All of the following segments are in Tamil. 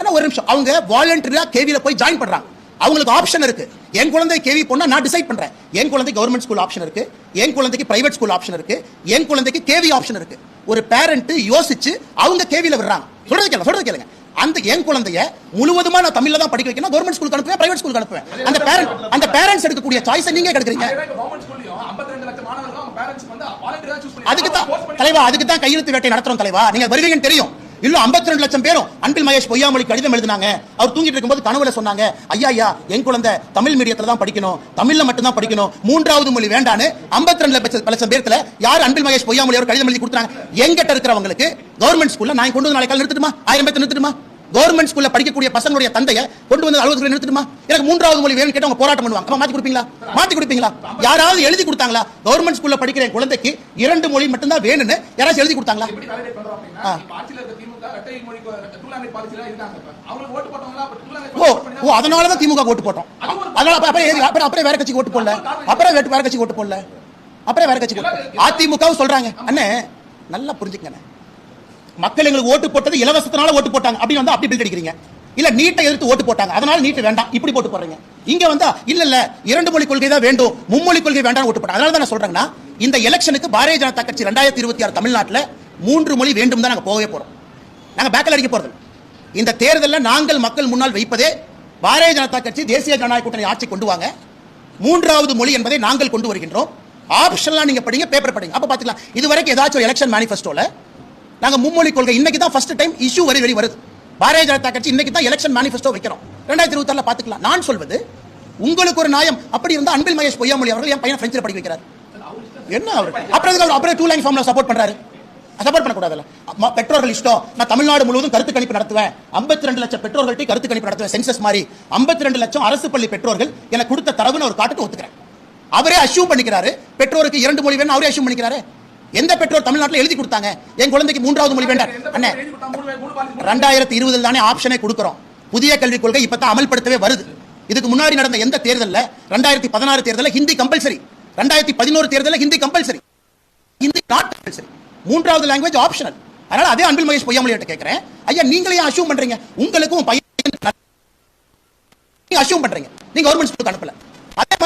ஆனா ஒரு நிமிஷம். அவங்க வாலண்டரியா கேவில போய் ஜாயின் பண்றாங்க. அவங்களுக்கு ஆப்ஷன் இருக்கு. என் குழந்தை கேவி போனா நான் டிசைட் பண்றேன். என் குழந்தை கவர்மெண்ட் ஸ்கூல் ஆப்ஷன் இருக்கு. என் குழந்தைக்கு பிரைவேட் ஸ்கூல் ஆப்ஷன் இருக்கு. என் குழந்தைக்கு கேவி ஆப்ஷன் இருக்கு. ஒரு பேரண்ட் யோசிச்சு அவங்க கேவில விடுறாங்க. சொல்றது கேளுங்க சொல்றது கேளுங்க. அந்த என் குழந்தைய முழுவதுமா நான் தமிழ்ல தான் படிக்க வைக்கணும் கவர்மெண்ட் ஸ்கூலுக்கு அனுப்புவேன் பிரைவேட் ஸ்கூலுக்கு அனுப்புவேன். அந்த பேரண்ட் அந்த பேரண்ட்ஸ் எடுக்கக்கூடிய சாய்ஸை நீங்க எடுக்கிறீங்க. அதுக்கு தான் தலைவா அதுக்கு தான் கையெழுத்து வேட்டை நடத்துறோம் தலைவா. நீங்க வருவீங்கன்னு தெரியும். இல்ல 52 ரெண்டு லட்சம் பேரும் அன்பில் மகேஷ் பொய்யாமொழி கடிதம் எழுதினாங்க. அவர் தூங்கிட்டு இருக்கும்போது கனவுல சொன்னாங்க ஐயா ஐயா என் குழந்தை தமிழ் மீடியத்துல தான் படிக்கணும். தமிழ்ல மட்டும் தான் படிக்கணும். மூன்றாவது மொழி வேண்டான்னு 52 ரெண்டு லட்சம் பேர்த்துல யார் அன்பில் மகேஷ் பொய்யாமொழி அவர் கடிதம் எழுதி கொடுத்தாங்க எங்கிட்ட இருக்கிறவங்களுக்கு கவர்மெண்ட் ஸ்கூல்ல நான் கொண்டு வந்து நாளைக்கு நிறுத்துட்டுமா? ஆயிரம் பேர் நிறுத்தட்டுமா? கவர்மெண்ட் ஸ்கூல்ல படிக்கக்கூடிய பசங்களுடைய தந்தைய கொண்டு வந்து அலுவலகத்தில் நிறுத்தணுமா எனக்கு மூன்றாவது மொழி வேணும்னு கேட்டு அவங்க போராட்டம் பண்ணுவாங்க. மாத்தி கொடுப்பீங்களா? மாத்தி கொடுப்பீங்களா? யாராவது எழுதி கொடுத்தாங்களா? கவர்மெண்ட் ஸ்கூல்ல படிக்கிற குழந்தைக்கு இரண்டு மொழி மட்டும்தான் வேணும்னு யாராச்சும் எழுதி கொடுத்தாங்களா. ஓ ஓ அதனால தான் திமுக ஓட்டு போட்டோம். அதனால அப்ப- அப்புறம் அப்புறம் அப்புறம் வேற கட்சிக்கு ஓட்டு போடல. அப்புறம் வேற கட்சிக்கு ஓட்டு போடல. அப்புறம் வேற கட்சிக்கு அதிமுகவும் சொல்றாங்க. அண்ணே நல்லா புரிஞ்சுக்கங்க மக்கள் எங்களுக்கு ஓட்டு போட்டது இலவசத்தினால ஓட்டு போட்டாங்க அப்படின்னு வந்து அப்படி பில்ட் அடிக்கிறீங்க. இல்ல நீட்டை எதிர்த்து ஓட்டு போட்டாங்க. அதனால நீட்டு வேண்டாம். இப்படி போட்டு போடுறீங்க. இங்க வந்தா இல்ல இல்ல இரண்டு மொழி கொள்கை தான் வேண்டும். மும்மொழி கொள்கை வேண்டாம் ஓட்டு போட்டாங்க. அதனால தான் நான் சொல்றேன்னா இந்த எலெக்ஷனுக்கு பாரதிய ஜனதா கட்சி ரெண்டாயிரத்தி இருபத்தி ஆறு தமிழ்நாட்டில் மூன்று மொழி வேண்டும் தான் நாங்க போகவே போறோம். நாங்க பேக்கல் அடிக்க போறது இந்த தேர்தலில் நாங்கள் மக்கள் முன்னால் வைப்பதே பாரதிய ஜனதா கட்சி தேசிய ஜனநாயக கூட்டணி ஆட்சி கொண்டு வாங்க. மூன்றாவது மொழி என்பதை நாங்கள் கொண்டு வருகின்றோம். ஆப்ஷன்லாம் நீங்க படிங்க பேப்பர் படிங்க. அப்ப பாத்துக்கலாம். இதுவரைக்கும் ஏதாச்சும் எலெக்ஷன் மேனிஃபெஸ்டோல நாங்கள் மும்மொழி கொள்கை. இன்னைக்கு தான் ஃபர்ஸ்ட் டைம் இஷ்யூ வரி வரி வருது. பாரதிய ஜனதா கட்சி இன்னைக்கு தான் எலெக்ஷன் மேனிஃபெஸ்டோ வைக்கிறோம். ரெண்டாயிரத்தி இருபத்தாறுல பார்த்துக்கலாம். நான் சொல்வது உங்களுக்கு ஒரு நியாயம். அப்படி இருந்தால் அன்பில் மகேஷ் பொய்யாமொழி அவர்கள் என் பையனை ஃப்ரெஞ்சில் படிக்க வைக்கிறார். என்ன அவர்? அப்புறம் அவர் அப்புறம் டூ லைன் ஃபார்ம்ல சப்போர்ட் பண்றாரு. சப்போர்ட் பண்ணக்கூடாதுல்ல. பெற்றோர்கள் இஷ்டம். நான் தமிழ்நாடு முழுவதும் கருத்து கணிப்பு நடத்துவேன். 52 ரெண்டு லட்சம் பெற்றோர்கள்ட்ட கருத்து கணிப்பு நடத்துவேன். சென்சஸ் மாதிரி. 52 ரெண்டு லட்சம் அரசு பள்ளி பெற்றோர்கள் எனக்கு கொடுத்த தரவுன்னு ஒரு காட்டுக்கு ஒத்துக்கிறேன். அவரே அஷ்யூம் பண்ணிக்கிறாரு. பெற்றோருக்கு இரண்டு மொழி வேணும் அவரே அஷ்யூம் பண்ணிக்கிறாரு. எந்த பெற்றோர் தமிழ்நாட்டில் எழுதி கொடுத்தாங்க? என் குழந்தைக்கு மூன்றாவது மொழி வேண்டாம். அண்ணே ரெண்டாயிரத்தி இருபதில் தானே ஆப்ஷனே கொடுக்கிறோம். புதிய கல்விக் கொள்கை இப்பதான் அமல்படுத்தவே வருது. இதுக்கு முன்னாடி நடந்த எந்த தேர்தல்ல? ரெண்டாயிரத்தி பதினாறு தேர்தலில் ஹிந்தி கம்பல்சரி ரெண்டாயிரத்தி பதினோரு தேர்தலில் Hindi compulsory Hindi not compulsory மூன்றாவது லாங்குவேஜ் ஆப்ஷனல் அதனால அதே அன்பில் மகேஷ் பொய்யாமொழியிட்ட கேட்கிறேன் ஐயா நீங்களே அஷ்யூம் பண்றீங்க? உங்களுக்கும் பையன் அஷ்யூம் பண்றீங்க. நீங்க கவர்மெண்ட் ஸ்கூலுக்கு அனுப்பல.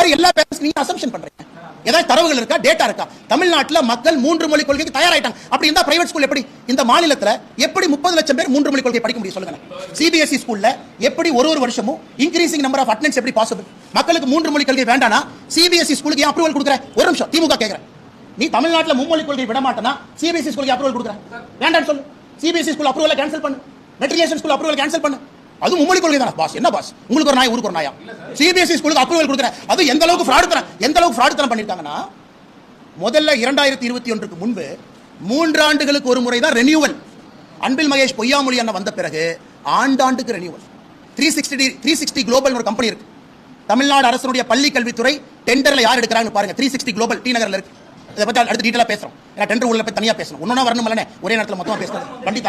மாதிரி எல்லா பேரண்ட்ஸ் நீங்க அசம்ஷன் பண்றீங்க. ஏதாவது தரவுகள் இருக்கா? டேட்டா இருக்கா? தமிழ்நாட்டுல மக்கள் மூன்று மொழி கொள்கைக்கு தயாராயிட்டாங்க. அப்படி இருந்தால் பிரைவேட் ஸ்கூல் எப்படி? இந்த மாநிலத்துல எப்படி முப்பது லட்சம் பேர் மூன்று மொழி கொள்கை படிக்க முடியும் சொல்லுங்க. சிபிஎஸ்இ ஸ்கூல்ல எப்படி ஒரு ஒரு வருஷமும் இன்க்ரீசிங் நம்பர் ஆஃப் அட்டன்ஸ் எப்படி பாசிபிள் மக்களுக்கு மூன்று மொழி கொள்கை வேண்டானா சிபிஎஸ்இ ஸ்கூலுக்கு ஏன் அப்ரூவல் கொடுக்குற? ஒரு நிமிஷம் திமுக கேட்குறேன் நீ தமிழ்நாட்டுல மும்மொழி கொள்கை விட மாட்டேனா சிபிஎஸ்இ ஸ்கூலுக்கு அப்ரூவல் கொடுக்குற? வேண்டாம்னு சொல்லு. சிபிஎஸ்இ ஸ்கூல் அப்ரூவல் கேன்சல் பண்ணு. மெட்ரிகுலேஷன் ஸ்கூல் அப்ரூவல் கேன்சல் பண்ணு. அது மும்மொழி கொள்கை தானே பாஸ். என்ன பாஸ்? உங்களுக்கு ஒரு நாய் ஊருக்கு ஒரு நாயா? சிபிஎஸ்சி ஸ்கூலுக்கு அப்ரூவல் கொடுக்குறேன். அது எந்த அளவுக்கு ஃப்ராடு தரம் எந்த அளவுக்கு ஃப்ராடு தரம் பண்ணியிருக்காங்கன்னா முதல்ல இரண்டாயிரத்தி இருபத்தி ஒன்றுக்கு முன்பு மூன்றாண்டுகளுக்கு ஒரு முறை தான் ரெனியூவல் அன்பில் மகேஷ் பொய்யாமொழி அண்ணன் வந்த பிறகு ஆண்டாண்டுக்கு renewal three sixty three sixty global ஒரு கம்பெனி இருக்கு. தமிழ்நாடு அரசனுடைய பள்ளி கல்வித்துறை டெண்டர்ல யார் எடுக்கிறாங்கன்னு பாருங்க. த்ரீ சிக்ஸ்டி குளோபல் டி நகரில் இருக்கு. இதை பற்றி அடுத்து டீட்டெயிலாக பேசுறோம். ஏன்னா டெண்டர் உள்ள போய் தனியாக பேசணும். ஒன்றா வரணும் இல்லைனே ஒரே நேரத்தில் மொத்தமாக பேசுறது. வண்டி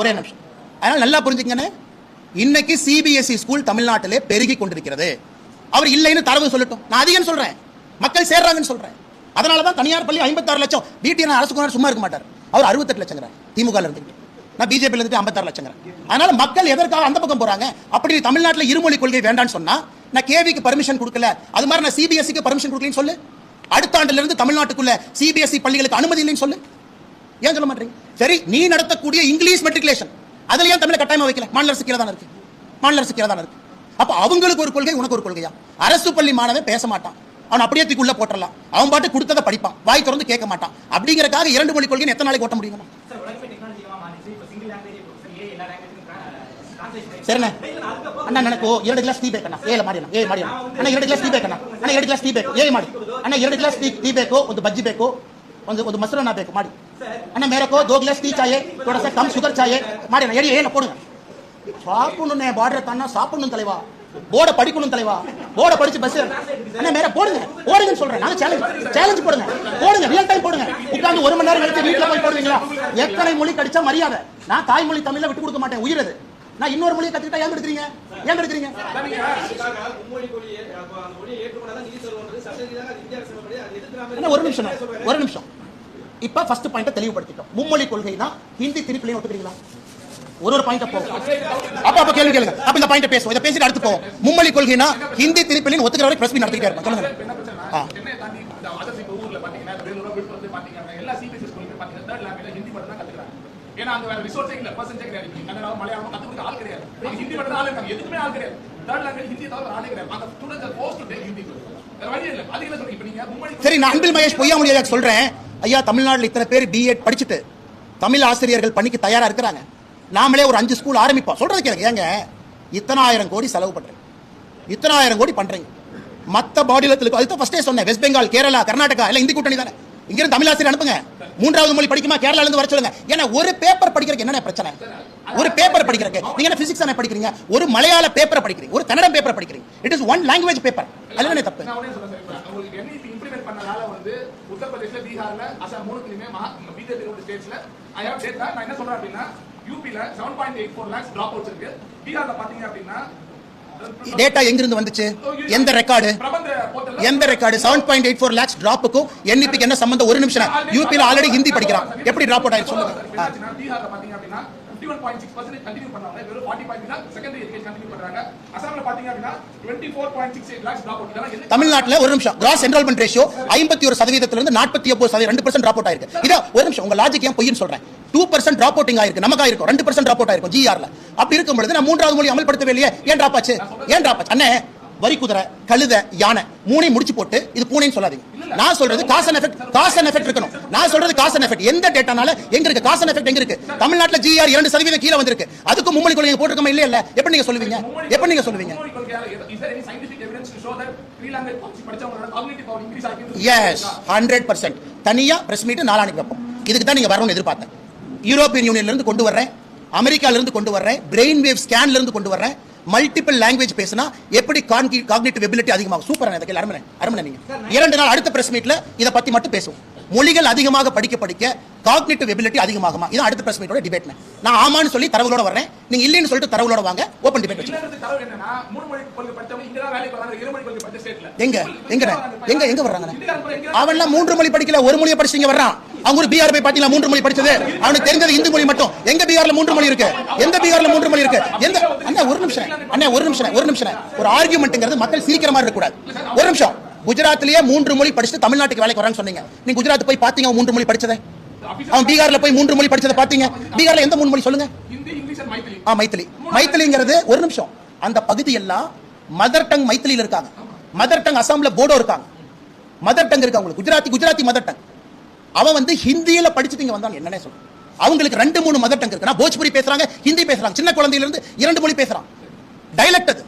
ஒரே நிமிஷம். அதனால நல்லா புரிஞ்சுக்கங்கன்னு இன்னைக்கு சிபிஎஸ்இ ஸ்கூல் தமிழ்நாட்டிலே பெருகி கொண்டிருக்கிறது. அவர் இல்லைன்னு தரவு சொல்லட்டும். நான் அதிகம் சொல்றேன்? மக்கள் சேர்றாங்கன்னு சொல்றேன். அதனால தான் தனியார் பள்ளி 56 லட்சம். பிடிஎன் அரசு குமார் சும்மா இருக்க மாட்டார். அவர் 68 லட்சங்கிறார். திமுக இருந்துட்டு நான் பிஜேபி இருந்து 56 லட்சங்கிறேன் அதனால மக்கள் எதற்காக அந்த பக்கம் போறாங்க? அப்படி தமிழ்நாட்டில் இருமொழி கொள்கை வேண்டாம்னு சொன்னா நான் கேவிக்கு பர்மிஷன் கொடுக்கல. அது மாதிரி நான் சிபிஎஸ்சிக்கு பர்மிஷன் கொடுக்கலன்னு சொல்லு. அடுத்த ஆண்டுல இருந்து தமிழ்நாட்டுக்குள்ள சிபிஎஸ்இ பள்ளிகளுக்கு அனுமதி இல்லைன்னு சொல்லு. ஏன் சொல்ல மாட்டீங்க? சரி நீ நடத்தக்கூடிய இங்கிலீஷ் மெட்ரிகுலேஷன் அதுல ஏன் தமிழை கட்டாயமா வைக்கல மாநில அரசு கீழே தானே இருக்கு மாநில அரசு கீழே தானே இருக்கு அப்ப அவங்களுக்கு ஒரு கொள்கை உனக்கு ஒரு கொள்கையா அரசு பள்ளி மாணவன் பேச மாட்டான் அவன் அப்படியே தூக்கி உள்ள போட்டுறலாம் அவன் பாட்டு கொடுத்ததை படிப்பான் வாய் திறந்து கேட்க மாட்டான் அப்படிங்கறக்காக இரண்டு மொழி கொள்கை எத்தனை நாளைக்கு ஓட்ட முடியும் சார் உலகமே டெக்னாலஜிக்கலா மாறிச்சு இப்போ சிங்கிள் லாங்குவேஜ் இப்போ சார் ஏ எல்லா லாங்குவேஜுக்கும் டிரான்ஸ்லேஷன் சரிண்ணே அண்ணா எனக்கு ಎರಡು ಗ್ಲಾಸ್ ಟೀ ಬೇಕಣ್ಣ ಏ ಮಾಡಿ ಅಣ್ಣ ಏ ಮಾಡಿ ಅಣ್ಣ ಅಣ್ಣ ಎರಡು ಗ್ಲಾಸ್ ಟೀ ಬೇಕಣ್ಣ ಅಣ್ಣ ಎರಡು ಗ್ಲಾಸ್ ಟೀ ಬೇಕು ಏ ಮಾಡಿ ಅಣ್ಣ ಎರಡು ಗ್ಲಾಸ್ ಟೀ ಟೀ ಬೇಕು ಒಂದು ಬಜ್ಜಿ ಬೇಕು ಒಂದು ಒಂದು ಮೊಸರನ್ನ ಬೇಕು ಮಾಡಿ ಅಣ್ಣ ಮೇರೆ ಕೋ ದೋ ಗ್ಲಾಸ್ ಟೀ ಚಾಯೆ ಥೋಡಾ ಸಾ ಕಮ್ ಶುಗರ್ ಚಾಯೆ ಮಾಡಿ ಅಣ್ಣ ಎಡಿ ಏನು ಕೊಡುಗ சாப்பிடணும்னே பார்டரை சாப்பிடணும் தலைவா. போர்டை படிக்கணும் தலைவா. போர்டை படிச்சு பஸ் அண்ணா மேல போடுங்க. போடுங்கன்னு சொல்றேன். நாங்க சேலஞ்ச் சேலஞ்ச் போடுங்க. போடுங்க ரியல் டைம் போடுங்க. உட்காந்து ஒரு மணி நேரம் கழிச்சு வீட்டுல போய் போடுவீங்களா? எத்தனை மொழி கடிச்சா மரியாதை? நான் தாய்மொழி தமிழ்ல விட்டு கொடுக்க மாட்டேன் உயிரது நான் இன்னொரு மொழியை கத்துக்கிட்டா ஏன் எடுக்கிறீங்க ஏன் எடுக்கிறீங்க ஒரு நிமிஷம். ஒரு நிமிஷம். இப்ப ஃபர்ஸ்ட் பாயிண்ட தெளிவுபடுத்திட்டோம். மும்மொழி கொள்கைனா ஹிந்தி திருப்பிலையும் ஒத்துக்கிறீங்களா? ஒரு ஒரு பாயிண்ட் போவோம் அப்ப அப்ப கேள்வி கேளுங்க. அப்ப இந்த பாயிண்ட் பேசுவோம். இதை பேசிட்டு அடுத்து போவோம். மும்மொழி கொள்கைனா ஹிந்தி திருப்பிலின்னு ஒத்துக்கிற வரை பிரஸ் மீட் நடத்திட்டே இருப்பேன் சொல்லுங்க. என்ன பிரச்சனை? ஆ. சென்னையை தாண்டி இந்த அதர் இப்போ ஊர்ல பாத்தீங்கன்னா வேலூர் விழுப்புரத்துல பாத்தீங்கன்னா எல்லா சிபிஎஸ்சி ஸ்கூல்ல பாத்தீங்கன்னா தேர்ட் லாங்குவேஜ் ஹிந்தி மட்டும் தான் கத்துக்கிறாங்க. ஏன்னா அங்க வேற ரிசோர்ஸே இல்ல? பர்சன்டே கிடையாது. நீங்க கன்னடம் மலையாளம் கத்துக்கிறதுக்கு ஆள் கிடையாது. அங்க ஹிந்தி மட்டும் தான் ஆள் இருக்காங்க. எதுக்குமே ஆள் கிடையாது. தேர்ட் லாங்குவேஜ் ஹிந்தி தவிர ஆளே கிடையாது. அந்த students are forced to take Hindi வேற வழி இல்ல. அதுக்கு என்ன சொல்றீங்க? இப்போ நீங்க மும்பை சரி நான் அன்பில் மகேஷ் பொய்யாமொழியாக சொல்றேன். ஐயா தமிழ்நாட்டில் இத்தனை பேர் பிஎட் படிச்சுட்டு தமிழ் ஆசிரியர்கள் பணிக்கு தயாராக இருக்கிறாங்க. நாமளே ஒரு அஞ்சு ஸ்கூல் ஆரம்பிப்போம். சொல்கிறது கேளுங்க ஏங்க? இத்தனாயிரம் கோடி செலவு பண்றீங்க. இத்தனாயிரம் கோடி பண்ணுறீங்க மற்ற மாநிலத்துக்கு அதுதான் ஃபஸ்ட்டே சொன்னேன். வெஸ்ட் பெங்கால் கேரளா கர்நாடகா எல்லாம் இந்தி கூட்டணி தானே. இங்கேருந்து தமிழ் ஆசிரியர் அனுப்புங்க. மூன்றாவது மொழி படிக்குமா? கேரளால இருந்து வர சொல்லுங்க. ஏன்னா ஒரு பேப்பர் படிக்கிறதுக்கு என்னென்ன பிரச்சனை? ஒரு பேப்பர் படிக்கிறதுக்கு. நீங்க என்ன பிசிக்ஸ் தானே படிக்கிறீங்க? ஒரு மலையாள பேப்பரை படிக்கிறீங்க. ஒரு கன்னடம் பேப்பரை படிக்கிறீங்க. It is one language paper அதுல என்ன தப்பு? நான் வந்து உத்தரப்பிரதேஷ்ல பீகார்ல அசாம் மூணுத்துலயுமே மகா என்ன சொல்றேன் அப்படின்னா யூபில seven point eight four lakhs dropouts இருக்கு. பீகார்ல பாத்தீங்க அப்படின்னா டேட்டா எங்கிருந்து வந்துச்சு? எந்த ரெக்கார்டு எந்த record seven point eight four lakhs டிராப்புக்கும் என்இபிக்கு என்ன சம்பந்தம்? ஒரு நிமிஷம். யூபியில் ஆல்ரெடி ஹிந்தி படிக்கிறான். எப்படி டிராப் அவுட் ஆயிடுச்சு? சொல்லுங்க. ஆ. என்னாச்சுன்னா, பீகார்ல பாத்தீங்க அப்படின்னா 51.6% கண்டினியூ பண்ணாங்க வெறும் 40 தான் செகண்டரி எஜுகேஷன் கண்டினியூ பண்றாங்க. பாத்தீங்க அப்படின்னா 24.68 லாக்ஸ் டிராப் அவுட் இதெல்லாம் என்ன? தமிழ்நாட்டுல ஒரு நிமிஷம். கிராஸ் என்ரோல்மெண்ட் ரேஷியோ ஐம்பத்தி ஒரு சதவீதத்திலிருந்து நாற்பத்தி ஒன்பது சதவீதம். ரெண்டு பர்சன்ட் டிராப் அவுட் ஆயிருக்கு. இதா ஒரு நிமிஷம். உங்க லாஜிக் ஏன் பொய்ன்னு சொல்றேன். டூ பர்சன்ட் டிராப் அவுட்டிங் ஆயிருக்கு. நமக்கு ஆயிருக்கும் ரெண்டு பர்சன்ட் டிராப் அவுட் ஆயிருக்கும். ஜிஆர்ல அப்படி இருக்கும் பொழுது நான் மூன்றாவது மொழி அமல்படுத்தவே இல்லையே. ஏன் டிராப் ஆச்சு? ஏன் ஆச்சு? அண்ணே வரி குதிரை கழுத யானை மூணையும் முடிச்சு போட்டு இது பூனைன்னு சொல்லாதீங்க. நான் சொல்றது cause and effect cause and effect இருக்கணும். நான் சொல்றது காசன் அண்ட் எஃபெக்ட் எந்த டேட்டானால எங்க இருக்கு? காசன் அண்ட் எஃபெக்ட் எங்க இருக்கு? தமிழ்நாட்டுல ஜிஆர் இரண்டு சதவீதம் கீழே வந்திருக்கு. அதுக்கு மும்மொழி கொள்கை போட்டுக்கமா இல்ல இல்ல? எப்படி நீங்க சொல்லுவீங்க? எப்படி நீங்க சொல்லுவீங்க? எஸ் ஹண்ட்ரட் பர்சன்ட் தனியா பிரஸ் மீட் நாளானிக்கு வைப்போம். இதுக்கு தான் நீங்க வரணும்னு எதிர்பார்த்தேன். யூரோப்பியன் யூனியன்ல இருந்து கொண்டு வர்றேன். அமெரிக்கால இருந்து கொண்டு வர்றேன். பிரெயின் வேவ் ஸ்கேன்ல இருந்து கொண்டு வர்றேன். மல்டிபிள் லாங்குவேஜ் பேசினா எப்படி காக்னிட்டிவ் எபிலிட்டி அதிகமாகும் சூப்பரான இதுக்கு அருமனை அருமனை நீங்க. இரண்டு நாள் அடுத்த பிரஸ் மீட்ல இதை பத்தி மட்டும் பேசுவோம். மொழிகள் அதிகமாக படிக்க படிக்க காக்னிட்டிவ் எபிலிட்டி அதிகமாகுமா? இது அடுத்த பிரஸ் மீட்டோட டிபேட் நான் ஆமான்னு சொல்லி தரவுகளோட வரேன் நீங்க இல்லைன்னு சொல்லிட்டு தரவுகளோட வாங்க ஓப்பன் டிபேட் எங்க? எங்க எங்க எங்க வர்றாங்க அவன்லாம் மூன்று மொழி படிக்கல ஒரு மொழியை படிச்சு இங்க வர்றான். அவங்க ஒரு பீகார் போய் பாத்தீங்களா? மூன்று மொழி படிச்சது. அவனுக்கு தெரிஞ்சது இந்து மொழி மட்டும். எங்க பீகார்ல மூன்று மொழி இருக்கு? எந்த பீகார்ல மூன்று மொழி இருக்கு? எந்த அண்ணா ஒரு நிமிஷம். அண்ணா ஒரு நிமிஷம். ஒரு நிமிஷம். ஒரு ஆர்கியூமெண்ட்ங்கிறது மக்கள் சிரிக்கிற மாதிரி இருக்க கூடாது ஒரு நிமிஷம். குஜராத்லயே மூன்று மொழி படிச்சுட்டு தமிழ்நாட்டுக்கு வேலைக்கு வரான்னு சொன்னீங்க. நீங்க குஜராத் போய் பாத்தீங்க மூன்று மொழி படிச்சதை? அவன் பீகார்ல போய் மூன்று மொழி படிச்சதை பாத்தீங்க? பீகார்ல எந்த மூணு மொழி சொல்லுங்க? மைத்திலி ஆ மைத்திலி. மைத்திலிங்கிறது ஒரு நிமிஷம். அந்த பகுதி எல்லாம் மதர் டங் மைத்திலியில் இருக்காங்க. மதர் டங் அசாம்ல போடோ இருக்காங்க. மதர் டங் இருக்கு அவங்களுக்கு குஜராத்தி குஜராத்தி மதர் டங். அவன் வந்து ஹிந்தியில படிச்சுட்டு இங்க வந்தான் என்னன்னே சொல்ல. அவங்களுக்கு ரெண்டு மூணு மதர் டங் இருக்கு நான் போஜ்புரி பேசுறாங்க ஹிந்தி பேசுறாங்க. சின்ன குழந்தையில இருந்து இரண்டு மொழி பேசுறான். டைலக்ட் அது.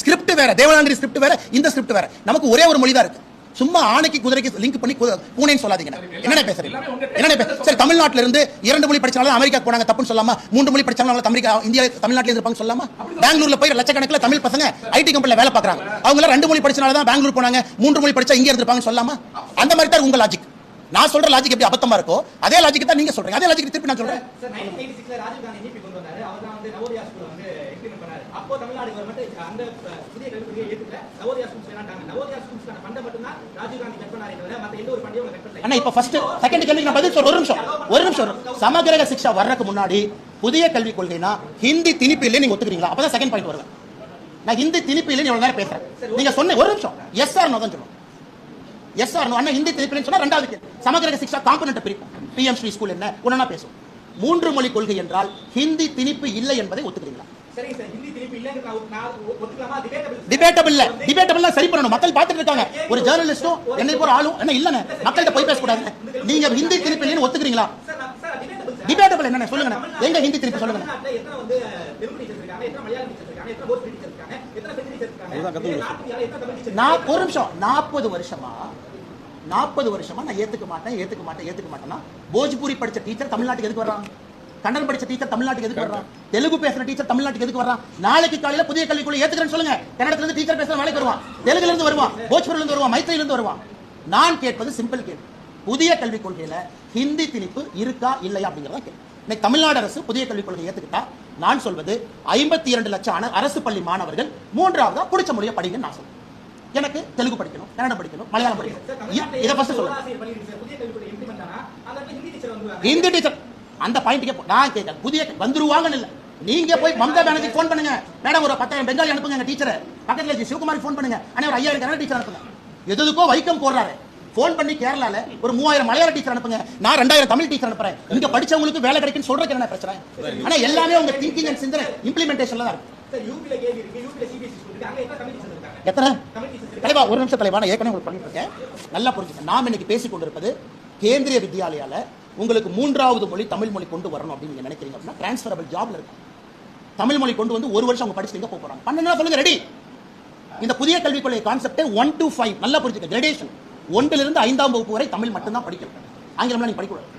ஸ்கிரிப்ட் வேற தேவநாகரி ஸ்கிரிப்ட் வேற இந்த ஸ்கிரிப்ட் வேற. நமக்கு ஒரே ஒரு மொழி தான் இருக்கு. சும்மா ஆணைக்கு குதிரைக்கு லிங்க் பண்ணி பூனைன்னு சொல்லாதீங்க என்னென்ன பேசுறீங்க? என்னென்ன பேச சரி தமிழ்நாட்டுல இருந்து இரண்டு மொழி படிச்சாலும் அமெரிக்கா போனாங்க தப்புன்னு சொல்லாம மூன்று மொழி படிச்சாலும் அமெரிக்கா இந்தியா தமிழ்நாட்டுல இருப்பாங்க சொல்லாமா பெங்களூர்ல போய் லட்சக்கணக்கில் தமிழ் பசங்க ஐடி கம்பெனில வேலை பார்க்கறாங்க. அவங்க ரெண்டு மொழி படிச்சனால தான் பெங்களூர் போனாங்க மூன்று மொழி படிச்சா இங்க இருந்திருப்பாங்க சொல்லாமா அந்த மாதிரி தான் உங்க லாஜிக் நான் சொல்ற லாஜிக் எப்படி அபத்தமா இருக்கோ அதே லாஜிக் தான் நீங்க சொல்றீங்க. அதே லாஜிக் திருப்பி நான் சொல்றேன். அண்ணா இப்ப ஃபர்ஸ்ட் செகண்ட் கேள்விக்கு நான் பதில் சொல்றேன். ஒரு நிமிஷம். ஒரு நிமிஷம். சமகிரக சிக்ஷா வர்றதுக்கு முன்னாடி புதிய கல்விக் கொள்கைனா ஹிந்தி திணிப்பு இல்லை நீங்க ஒத்துக்கிறீங்களா? அப்பதான் செகண்ட் பாயிண்ட் வருவேன் நான் ஹிந்தி திணிப்பு இல்லை இவ்வளவு நேரம் பேசுறேன். நீங்க சொன்ன ஒரு நிமிஷம். எஸ் ஆர் நோ தான் சொல்லுவோம். எஸ் ஆர் அண்ணா ஹிந்தி திணிப்பு இல்லைன்னு சொன்னா ரெண்டாவது கேள்வி சமகிரக சிக்ஷா காம்பனண்ட் பிரிப்போம் பிஎம் ஸ்ரீ ஸ்கூல் என்ன? ஒன்னா பேசுவோம். மூன்று மொழி கொள்கை என்றால் ஹிந்தி திணிப்பு இல்லை என்பதை ஒத்துக்கிறீங்களா? திருப்பி டிபேட்டபிள் சரி பண்ணணும். மக்கள் பார்த்துட்டு இருக்காங்க. ஒரு ஜேர்னலிஸ்டும் என்னை போற ஆளும் என்ன இல்லன்னு மக்கள்கிட்ட போய் பேசக்கூடாது நீங்க ஹிந்தி திணிப்பு இல்லைன்னு ஒத்துக்கிறீங்களா? சார் நான் சார் டிபேட்டபிள் சார். டிபேட்டபிள் என்ன சொல்லுங்க எங்க ஹிந்தி திருப்பி சொல்லுங்க நான் ஒரு நிமிஷம் நாற்பது வருஷமா? நாற்பது வருஷமா நான் ஏத்துக்க மாட்டேன் ஏத்துக்க மாட்டேன் ஏத்துக்க மாட்டேன்னா போஜ்பூரி படிச்ச டீச்சர் தமிழ்நாட்டுக்கு எதுக்கு வர்றான்? கன்னடம் படிச்ச டீச்சர் தமிழ்நாட்டுக்கு எதுக்கு வர்றான்? தெலுங்கு பேசுற டீச்சர் தமிழ்நாட்டுக்கு எதுக்கு வர்றான்? நாளைக்கு காலையில புதிய கல்விக்குள்ள ஏத்துக்கிறேன்னு சொல்லுங்க. கன்னடத்துல இருந்து டீச்சர் பேசுற வேலைக்கு வருவான். தெலுங்குல இருந்து வருவான். போஜ்பூர்ல இருந்து வருவான். மைத்திரில இருந்து வருவான். நான் கேட்பது சிம்பிள் கேள்வி. புதிய கல்விக் கொள்கையில ஹிந்தி திணிப்பு இருக்கா இல்லையா அப்படிங்கறத கேள்வி. இன்னைக்கு தமிழ்நாடு அரசு புதிய கல்விக் கொள்கை ஏத்துக்கிட்டா நான் சொல்வது ஐம்பத்தி இரண்டு லட்சம் அரசு பள்ளி மாணவர்கள் மூன்றாவதா பிடிச்ச மொழியை படிங்கன்னு நான் சொல்றேன். எனக்கு தெலுங்கு படிக்கணும் கன்னடம் படிக்கணும் மலையாளம் படிக்கணும். இதை ஃபர்ஸ்ட் சொல்லுங்க. ஹிந்தி டீச்சர் அந்த பாயிண்ட்டுக்கே நான் கேட்கறேன். புதிய வந்துருவாங்கன்னு இல்ல. நீங்க போய் மம்தா பானர்ஜி ஃபோன் பண்ணுங்க. மேடம் ஒரு பத்தாயிரம் பெங்காலி அனுப்புங்க எங்க டீச்சர் பக்கத்துல சிவகுமார் ஃபோன் பண்ணுங்க. அண்ணா ஒரு ஐயாயிரம் கன்னட டீச்சர் அனுப்புங்க. எது எதுக்கோ வைக்கம் போடுறாரு. ஃபோன் பண்ணி கேரளால ஒரு மூவாயிரம் மலையாள டீச்சர் அனுப்புங்க. நான் ரெண்டாயிரம் தமிழ் டீச்சர் அனுப்புறேன். இங்க படிச்சவங்களுக்கு வேலை கிடைக்குன்னு சொல்றதுக்கு என்ன பிரச்சனை? ஆனா எல்லாமே உங்க திங்கிங் அண்ட் சிந்தனை இம்ப்ளிமெண்டேஷன்ல தான் இருக்கு. எத்தனை? தலைவா ஒரு நிமிஷம் தலைவா நான் ஏற்கனவே உங்களுக்கு பண்ணிட்டு இருக்கேன் நல்லா புரிஞ்சுக்க நாம் இன்னைக்கு பேசிக் கொண்டிருப்பது கேந்திரிய வித்யாலயால உங்களுக்கு மூன்றாவது மொழி தமிழ் மொழி கொண்டு வரணும் அப்படின்னு நீங்க நினைக்கிறீங்க அப்படின்னா டிரான்ஸ்ஃபரபிள் ஜாப்ல இருக்கும். தமிழ் மொழி கொண்டு வந்து ஒரு வருஷம் அவங்க படிச்சு எங்க போறாங்க? பண்ணுனா சொல்லுங்க ரெடி இந்த புதிய கல்விக் கொள்கை கான்செப்ட் ஒன் டு ஃபைவ் நல்லா புரிஞ்சுக்க கிரேடேஷன் ஒன்றிலிருந்து ஐந்தாம் வகுப்பு வரை தமிழ் மட்டும்தான் படிக்கணும் ஆங்கிலம்லாம் நீங்க படிக்கக்கூடாது.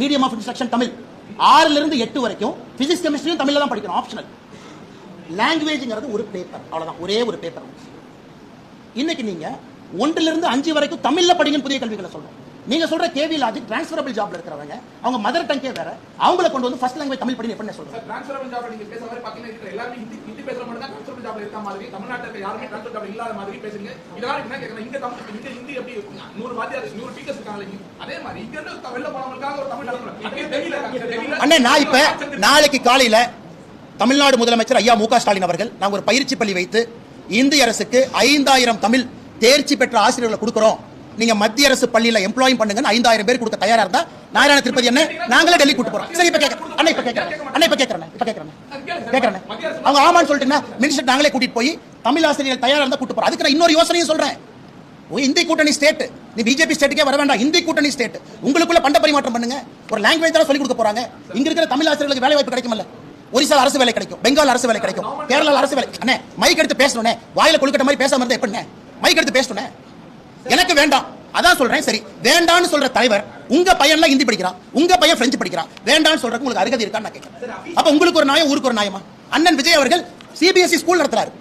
Medium of instruction Tamil. ஆறுல இருந்து எட்டு வரைக்கும் பிசிக்ஸ் கெமிஸ்ட்ரியும் தமிழ்ல தான் படிக்கணும். ஆப்ஷனல் லாங்குவேஜ்ங்கிறது ஒரு பேப்பர் அவ்வளவுதான். ஒரே ஒரு பேப்பர் இன்னைக்கு நீங்க ஒன்றுல இருந்து அஞ்சு வரைக்கும் தமிழ்ல படிங்க புதிய கல்விகளை சொல்றோம். நீங்க சொல்ற கேவி லாஜிக் டிரான்ஸ்ஃபரபிள் ஜாப்ல இருக்கிறவங்க அவங்க மதர் டங்கே வேற அவங்கள கொண்டு வந்து ஃபர்ஸ்ட் லாங்குவேஜ் தமிழ் படி எப்படி சொல்றேன் டிரான்ஸ்ஃபரபிள் ஜாப் நீங்க பேசுற மாதிரி பாத்தீங்கன்னா இருக்கிற எல்லாருமே ஹிந்தி ஹிந்தி பேசுற மாதிரி தான் டிரான்ஸ்ஃபரபிள் ஜாப்ல இருக்க மாதிரி தமிழ்நாட்டுல யாருமே டிரான்ஸ்ஃபர் ஜாப்ல இல்லாத மாதிரி பேசுறீங்க. இதெல்லாம் என்ன கேக்குறேன் இங்க தமிழ் இங்க ஹிந்தி எப்படி நூறு வாத்தியார் நூறு டீச்சர்ஸ் இருக்காங்க அதே மாதிரி இங்க இருந்து வெளில போனவங்களுக்காக ஒரு தமிழ் அண்ணே நான் இப்ப நாளைக்கு காலையில தமிழ்நாடு முதலமைச்சர் ஐயா மு ஸ்டாலின் அவர்கள் நாங்கள் ஒரு பயிற்சி பள்ளி வைத்து இந்திய அரசுக்கு ஐந்தாயிரம் தமிழ் தேர்ச்சி பெற்ற ஆசிரியர்களை கொடுக்குறோம். நீங்க மத்திய அரசு பள்ளியில எம்ப்ளாய் பண்ணுங்க ஐந்தாயிரம் பேர் கொடுக்க தயாரா இருந்தா நாராயண திருப்பதி என்ன நாங்களே டெல்லி கூட்டு போறோம். சரி இப்ப கேட்கறேன் அண்ணா இப்ப கேட்கறேன் அண்ணா இப்ப கேட்கறேன் இப்ப கேட்கறேன் கேட்கறேன் அவங்க ஆமான்னு சொல்லிட்டுன்னா மினிஸ்டர் நாங்களே கூட்டிட்டு போய் தமிழ் ஆசிரியர்கள் தயாரா இருந்தா கூட்டு போறோம். அதுக்கு நான் இன்னொரு யோசனையும் சொல்றேன். ஓ, இந்தி கூட்டணி ஸ்டேட் நீ பிஜேபி ஸ்டேட்டுக்கே வர வேண்டாம். இந்தி கூட்டணி ஸ்டேட் உங்களுக்குள்ள பண்ட பரிமாற்றம் பண்ணுங்க. ஒரு லாங்குவேஜ் தான் சொல்லி கொடுக்க போறாங்க. இங்க இருக்கிற தமிழ் ஆசிரியர்களுக்கு வேலை வாய்ப்பு கிடைக்கும்ல ஒரிசா அரசு வேலை கிடைக்கும் பெங்கால் அரசு வேலை கிடைக்கும் கேரளா அரசு வேலை அண்ணே மைக் எடுத்து பேசணுனே வாயில கொழுக்கட்ட மாதிரி பேசாம இருந்தா எப்படிண்ணே? மைக் எடுத்து பேசணுனே எனக்கு வேண்டாம். அதான் சொல்றேன் சரி. வேண்டாம்னு சொல்ற தலைவர் உங்க பையன்லாம் ஹிந்தி படிக்கிறான் உங்க பையன் பிரெஞ்சு படிக்கிறான். வேண்டாம்னு சொல்றதுக்கு உங்களுக்கு அருகதை இருக்கான்னு நான் கேட்கிறேன். அப்ப உங்களுக்கு ஒரு நியாயம் ஊருக்கு ஒரு நியாயமா? அண்ணன் விஜய் அவர்கள் சிபிஎஸ்இ ஸ்கூல் நடத்துறாரு.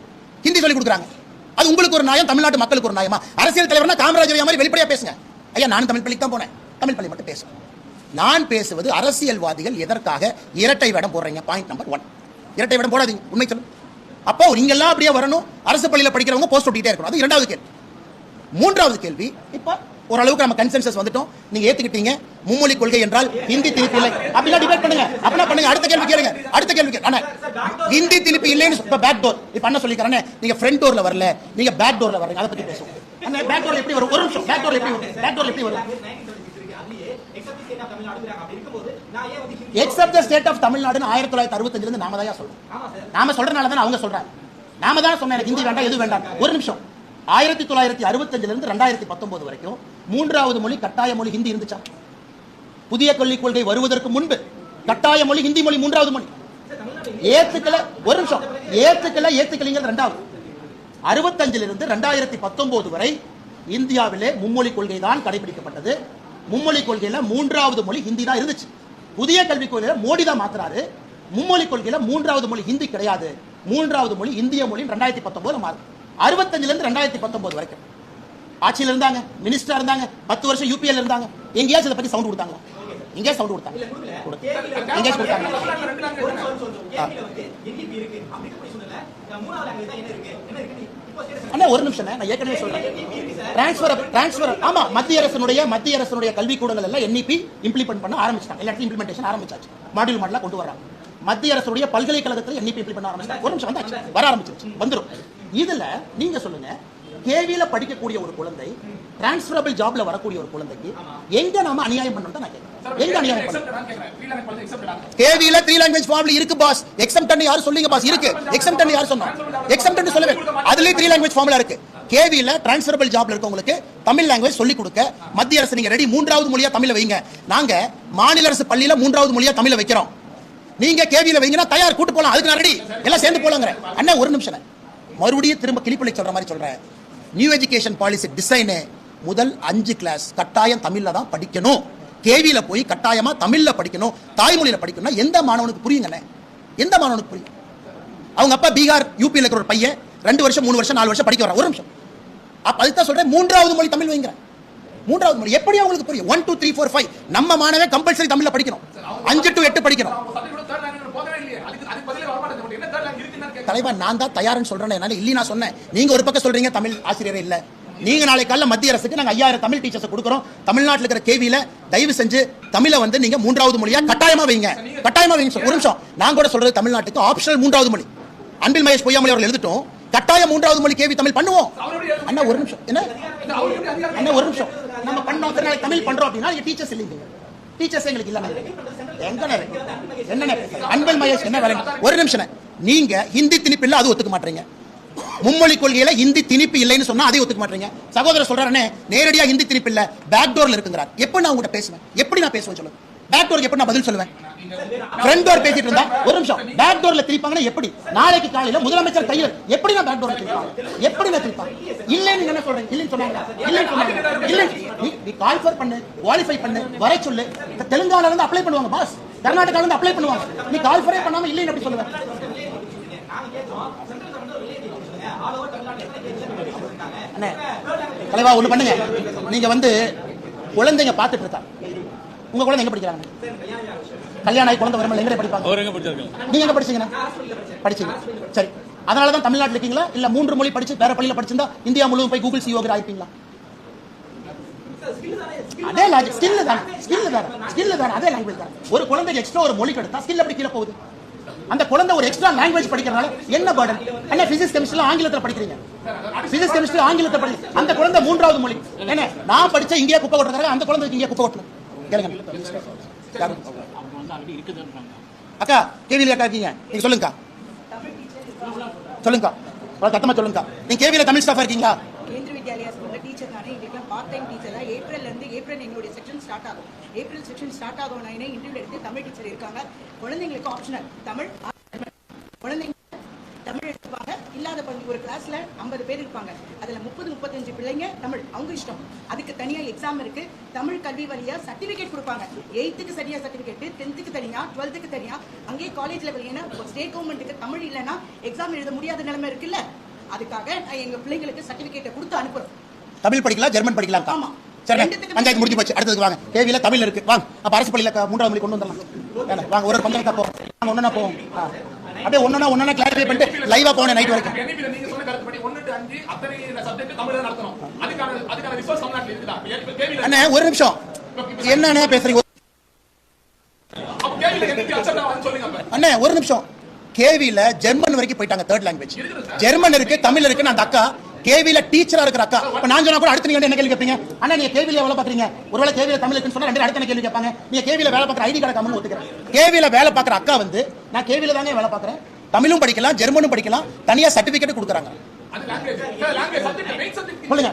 ஹிந்தி சொல்லி கொடுக்குறாங்க. அது உங்களுக்கு ஒரு நியாயம் தமிழ்நாட்டு மக்களுக்கு ஒரு நியாயமா? அரசியல் தலைவர்னா காமராஜ் ஐயா மாதிரி வெளிப்படையா பேசுங்க. ஐயா நான் தமிழ் பள்ளிக்கு தான் போனேன். தமிழ் பள்ளி மட்டும் பேசுங்க. நான் பேசுவது அரசியல்வாதிகள் எதற்காக இரட்டை வேடம் போடுறீங்க? பாயிண்ட் நம்பர் ஒன் இரட்டை வேடம் போடாதீங்க. உண்மை சொல்லு. அப்போ நீங்கெல்லாம் அப்படியே வரணும். அரசு பள்ளியில படிக்கிறவங்க போஸ்ட் ஒட்டிகிட்டே இருக்கணும். அது இரண்டாவது கேள்வி. மூன்றாவது கேள்வி இப்போ ஓரளவுக்கு நம்ம கன்சென்சஸ் வந்துட்டோம். நீங்க ஏத்துக்கிட்டீங்க. மும்மொழி கொள்கை என்றால் ஹிந்தி திருப்பி இல்லை. அப்படிலாம் டிபேட் பண்ணுங்க. அப்படின்னா பண்ணுங்க. அடுத்த கேள்வி கேளுங்க. அடுத்த கேள்வி கேளு. ஹிந்தி திருப்பி இல்லைன்னு இப்ப பேக் டோர் இப்ப என்ன சொல்லிக்கிறேன். நீங்க ஃப்ரண்ட் டோர்ல வரல. நீங்க பேக் டோர்ல வரீங்க. அதை பத்தி பேசுவோம். பேக் டோர்ல எப்படி வரும்? ஒரு நிமிஷம். பேக் டோர்ல எப்படி வரும்? பேக் டோர்ல எப்படி வரும்? எக்ஸப்ட் ஸ்டேட் ஆஃப் தமிழ்நாடுன்னு ஆயிரத்தி தொள்ளாயிரத்தி அறுபத்தஞ்சுல இருந்து நாம தான் சொல்றோம்? நாம சொல்றனால தான் அவங்க சொல்றாங்க நாம தான் சொன்னேன் எனக்கு ஹிந்தி வேண்டாம் எது வேண்டாம். ஒரு நிமிஷம். ஆயிரத்தி தொள்ளாயிரத்தி அறுபத்தஞ்சுல இருந்து ரெண்டாயிரத்தி பத்தொன்பது வரைக்கும் மூன்றாவது மொழி கட்டாய மொழி ஹிந்தி இருந்துச்சா? புதிய கல்விக் கொள்கை வருவதற்கு முன்பு கட்டாய மொழி ஹிந்தி மொழி மூன்றாவது மொழி. ஏத்துக்கல ஒரு நிமிஷம். ஏத்துக்கல ஏத்துக்கலைங்கிறது ரெண்டாவது. அறுபத்தஞ்சில் இருந்து ரெண்டாயிரத்தி பத்தொன்பது வரை இந்தியாவிலே மும்மொழி கொள்கை தான் கடைபிடிக்கப்பட்டது. மும்மொழி கொள்கையில மூன்றாவது மொழி ஹிந்தி தான் இருந்துச்சு புதிய கல்விக் கொள்கையில மோடி தான் மாத்துறாரு மும்மொழி கொள்கையில மூன்றாவது மொழி ஹிந்தி கிடையாது மூன்றாவது மொழி இந்திய மொழி ரெண்டாயிரத்தி பத்தொன்பதுல மாறும் அறுபத்தஞ்சுல இருந்து ரெண்டாயிரத்தி பத்தொன்பது வரைக்கும் ஆட்சியில் இருந்தாங்க மினிஸ்டரா இருந்தாங்க பத்து வருஷம் யூபிஎல் இருந்தாங்க எங்கேயாச்சும் இதை பத்தி சவுண்ட் கொடுத்தாங்களா எங்கேயா சவுண்ட் கொடுத்தாங்க கொடுத்தாங்க. எங்கேயாச்சும் கொடுத்தாங்க ஒரு நிமிஷம் அண்ணா ஒரு நிமிஷம் நான் ஏற்கனவே சொல்றேன். டிரான்ஸ்ஃபர் டிரான்ஸ்ஃபர் ஆமா மத்திய அரசினுடைய மத்திய அரசினுடைய கல்விக்கூடங்கள் எல்லாம் என்இபி இம்ப்ளிமெண்ட் பண்ண ஆரம்பிச்சிட்டாங்க. எல்லா இடத்துல இம்ப்ளிமெண்டேஷன் ஆரம்பிச்சாச்சு மாடியூல் மாடலா கொண்டு வராங்க. மத்திய அரசுடைய பல்கலைக்கழகத்தில் என்இபி இம்ப்ளிமெண்ட் பண்ண ஆரம்பிச்சாங்க ஒரு நிமிஷம் வந்தாச்சு. வர ஆரம்பிச்சிருச்சு. வந்துடும் இதுல நீங்க சொல்லுங்க கேவியில படிக்கக்கூடிய ஒரு குழந்தை டிரான்ஸ்ஃபரபிள் ஜாப்ல வரக்கூடிய ஒரு குழந்தைக்கு எங்க நாம அநியாயம் பண்ணணும் தான் நான் கேட்கிறேன் எங்க அநியாயம் எக்ஸப்ட் கேவியில த்ரீ லாங்குவேஜ் ஃபார்ம்ல இருக்கு பாஸ் எக்ஸம்டன் யாரும் சொல்லுங்க பாஸ் இருக்கு. எக்ஸம்டன் யார் சொன்னா எக்ஸம்டன் சொல்லவே அதுலயே த்ரீ லாங்குவேஜ் ஃபார்ம்ல இருக்கு. கேவியில டிரான்ஸ்ஃபரபிள் ஜாப்ல இருக்கவங்களுக்கு தமிழ் லாங்குவேஜ் சொல்லி கொடுக்க மத்திய அரசு நீங்க ரெடி மூன்றாவது மொழியா தமிழ்ல வைங்க. நாங்க மாநில அரசு பள்ளியில மூன்றாவது மொழியா தமிழ்ல வைக்கிறோம். நீங்க கேவியில வைங்கன்னா தயார் கூட்டு போலாம். அதுக்கு நான் ரெடி எல்லாம் சேர்ந்து போலாங்கிற அண்ணா ஒரு நிமிஷம். மறுபடியும் திரும்ப கிளிப்பிள்ளை சொல்ற மாதிரி சொல்றேன் நியூ எஜுகேஷன் பாலிசி டிசைனு முதல் அஞ்சு கிளாஸ் கட்டாயம் தமிழ்ல தான் படிக்கணும். கேவியில் போய் கட்டாயமா தமிழ்ல படிக்கணும் தாய்மொழியில படிக்கணும்னா எந்த மாணவனுக்கு புரியுங்கண்ணே? எந்த மாணவனுக்கு புரியும்? அவங்க அப்பா பீகார் யூபியில் இருக்கிற ஒரு பையன் ரெண்டு வருஷம் மூணு வருஷம் நாலு வருஷம் படிக்க வரான் ஒரு நிமிஷம். அப்ப அதுதான் சொல்றேன் மூன்றாவது மொழி தமிழ் வைங்கிறேன். மூன்றாவது மொழி எப்படி அவங்களுக்கு புரியும்? One two three four five நம்ம மாணவன் கம்பல்சரி தமிழ்ல படிக்கணும். அஞ்சு டு எட்டு படிக்கணும். தலைவர் நான் தான் தயார்னு சொல்றேன் என்னால இல்லைன்னு நான் சொன்னேன். நீங்க ஒரு பக்கம் சொல்றீங்க தமிழ் ஆசிரியரே இல்ல. நீங்க நாளை காலைல மத்திய அரசுக்கு நாங்க ஐயாயிரம் தமிழ் டீச்சர்ஸ் கொடுக்குறோம். தமிழ்நாட்டில் இருக்கிற கேவியில தயவு செஞ்சு தமிழை வந்து நீங்க மூன்றாவது மொழியா கட்டாயமா வைங்க. கட்டாயமா வைங்க. சார். ஒரு நிமிஷம். நான் கூட சொல்றது தமிழ்நாட்டுக்கு ஆப்ஷனல் மூன்றாவது மொழி. அன்பில் மகேஷ் பொய்யாமொழி அவர்கள் எழுதிட்டோம். கட்டாயம் மூன்றாவது மொழி கேவி தமிழ் பண்ணுவோம். அண்ணா ஒரு நிமிஷம். என்ன? அண்ணா ஒரு நிமிஷம். நம்ம பண்ணோம். நாளைக்கு தமிழ் பண்றோம் அப்படின்னா நீங்க டீச்சர்ஸ் இல்லைங்க. டீச்சர்ஸ் எங்களுக்கு இல்லாம எங்க என்ன அன்பில் மகேஷ் என்ன வேலை? ஒரு நிமிஷம். நீங்க ஹிந்தி திணிப்பு இல்ல அது ஒத்துக்க மாட்டீங்க. மும்மொழி கொள்கையில இந்தி திணிப்பு இல்லைன்னு சொன்னா அதை ஒத்துக்க மாட்டீங்க. சகோதரர் சொல்றாருன்னு நேரடியா ஹிந்தி திணிப்பு இல்ல பேக் டோர்ல இருக்குங்கிறார். எப்படி நான் உங்ககிட்ட பேசுவேன்? எப்படி நான் பேசுவேன் சொல்லுங்க. பேக் டோருக்கு எப்படி நான் பதில் சொல்லுவேன்? ஃப்ரண்ட் டோர் பேசிட்டு இருந்தா ஒரு நிமிஷம். பேக் டோர்ல திரிப்பாங்கன்னா எப்படி? நாளைக்கு காலையில முதலமைச்சர் கையில் எப்படி நான் பேக் டோர்ல திரிப்பாங்க எப்படி நான் திரிப்பாங்க இல்லைன்னு என்ன சொல்றேன் இல்லைன்னு சொன்னாங்க இல்லைன்னு சொன்னாங்க நீ கால்ஃபர் கால் பண்ணு குவாலிஃபை பண்ணு வர சொல்லு. தெலுங்கானால இருந்து அப்ளை பண்ணுவாங்க பாஸ் கர்நாடகால இருந்து அப்ளை பண்ணுவாங்க. நீ கால்ஃபரே பண்ணாம இல்லைன்னு எப்படி சொல்லுவேன் தலைவா ஒண்ணு பண்ணுங்க. நீங்க வந்து குழந்தைங்க பார்த்துட்டு இருக்காங்க உங்க குழந்தை எங்க படிக்கிறாங்க? கல்யாணம் ஆகி குழந்தை வரும்போது எங்க படிப்பாங்க நீங்க எங்க படிச்சீங்கண்ணா படிச்சீங்க. சரி. அதனால தான் தமிழ்நாட்டில் இருக்கீங்களா? இல்ல மூன்று மொழி படிச்சு வேற பள்ளியில படிச்சிருந்தா இந்தியா முழுவதும் போய் கூகுள் சிஓகர் ஆயிருப்பீங்களா அதே லாஜிக் ஸ்கில் தான். ஸ்கில் தான். ஸ்கில் தான். அதே லாங்குவேஜ் தான். ஒரு குழந்தைக்கு எக்ஸ்ட்ரா ஒரு மொழி கிடைத்தா ஸ்கில் அப்படி கீழே போகுது? அந்த குழந்தை ஒரு எக்ஸ்ட்ரா லாங்குவேஜ் படிக்கிறனால என்ன பர்டன் என்ன பிசிக்ஸ் கெமிஸ்ட்ரில ஆங்கிலத்துல படிக்கிறீங்க. பிசிக்ஸ் கெமிஸ்ட்ரி ஆங்கிலத்தை படி அந்த குழந்தை மூன்றாவது மொழி. என்ன நான் படிச்ச இங்கேயே குப்பை கொட்டுறாங்க அந்த குழந்தைக்கு இங்கே குப்பை கொட்டணும் கேளுங்க. அக்கா கேவியில் அக்கா இருக்கீங்க? நீங்க சொல்லுங்கக்கா. சொல்லுங்கக்கா. அவ்வளவு சத்தமா சொல்லுங்கக்கா. நீங்க கேவியில் தமிழ் ஸ்டாஃபா இருக்கீங்களா? கேந்திர வித்யாலயா ஸ்கூல்ல டீச்சர் நானே இன்றைக்கு பார்ட் டைம் டீச்சர் தான். ஏப்ரல்ல இருந்து ஏப்ரல் எங்களுடைய செக்ஷன் ஸ்டார்ட் ஆகும். ஏப்ரல் செக்ஷன் ஸ்டார்ட் ஆகும் நான் இன்டர்வியூ எடுத்து தமிழ் டீச்சர் இருக்காங்க. குழந்தைங்களுக்கு ஆப்ஷனல் தமிழ் குழந்தைங்க தமிழ் எடுத்துப்பாங்க இல்லாத பள்ளி ஒரு கிளாஸ்ல ஐம்பது பேர் இருப்பாங்க. அதுல முப்பது முப்பத்தஞ்சு பிள்ளைங்க தமிழ். அவங்க இஷ்டம். அதுக்கு தனியா எக்ஸாம் இருக்கு. தமிழ் கல்வி வழியா சர்டிபிகேட் கொடுப்பாங்க. எயித்துக்கு சரியா சர்டிபிகேட் டென்த்துக்கு தனியா டுவெல்த்துக்கு தனியா. அங்கேயே காலேஜ் லெவல் ஏன்னா ஸ்டேட் கவர்மெண்ட்டுக்கு தமிழ் இல்லைன்னா எக்ஸாம் எழுத முடியாத நிலைமை இருக்குல்ல. அதுக்காக நான் எங்க பிள்ளைங்களுக்கு சர்டிபிகேட்டை கொடுத்து அனுப்புறோம். தமிழ் படிக்கலாம் ஜெர்மன் படிக்கலாம். ஆமா. சரி பஞ்சாயத்து முடிஞ்சு போச்சு. அடுத்ததுக்கு வாங்க. கேவியில் தமிழ் இருக்கு. வாங்க. அப்ப அரசு பள்ளியில மூன்றாவது மொழி கொண்டு வந்துடலாம். வாங்க ஒரு ஒரு போவோம். வாங்க ஒன்னா போவோம். ஆ. அப்படியே ஒன்னா ஒன்னா கிளாரிஃபை பண்ணிட்டு லைவா போனேன் நைட் வரைக்கும். நீங்க சொன்ன கருத்துப்படி ஒன்னு to அஞ்சு அத்தனை சப்ஜெக்ட் தமிழ்ல நடத்தணும். அதுக்கான அதுக்கான ரிசோர்ஸ் தமிழ்நாட்டில் இருக்குதா? அண்ணே ஒரு நிமிஷம். என்னண்ணே பேசுறீங்க? அண்ணே ஒரு நிமிஷம். கேவியில ஜெர்மன் வரைக்கும் போயிட்டாங்க தேர்ட் லாங்குவேஜ் ஜெர்மன் இருக்கு தமிழ் இருக்கு அந்த அக்கா கேவியில டீச்சரா இருக்கிற அக்கா. இப்ப நான் சொன்னா கூட அடுத்து நீங்க என்ன கேள்வி கேட்பீங்க? அண்ணா நீங்க கேவில வேலை பாக்குறீங்க? ஒருவேளை கேவில தமிழ் இருக்குன்னு சொன்னா ரெண்டு அடுத்த கேள்வி கேட்பாங்க? நீங்க கேவில வேலை பார்க்குற ஐடி கார்டு கம்மன் ஒத்துக்கிறேன். கேவில வேலை பார்க்குற அக்கா வந்து நான் கேவில தானே வேலை பார்க்குறேன். தமிழும் படிக்கலாம் ஜெர்மனும் படிக்கலாம் தனியா சர்டிபிகேட் கொடுக்குறாங்க. சொல்லுங்க.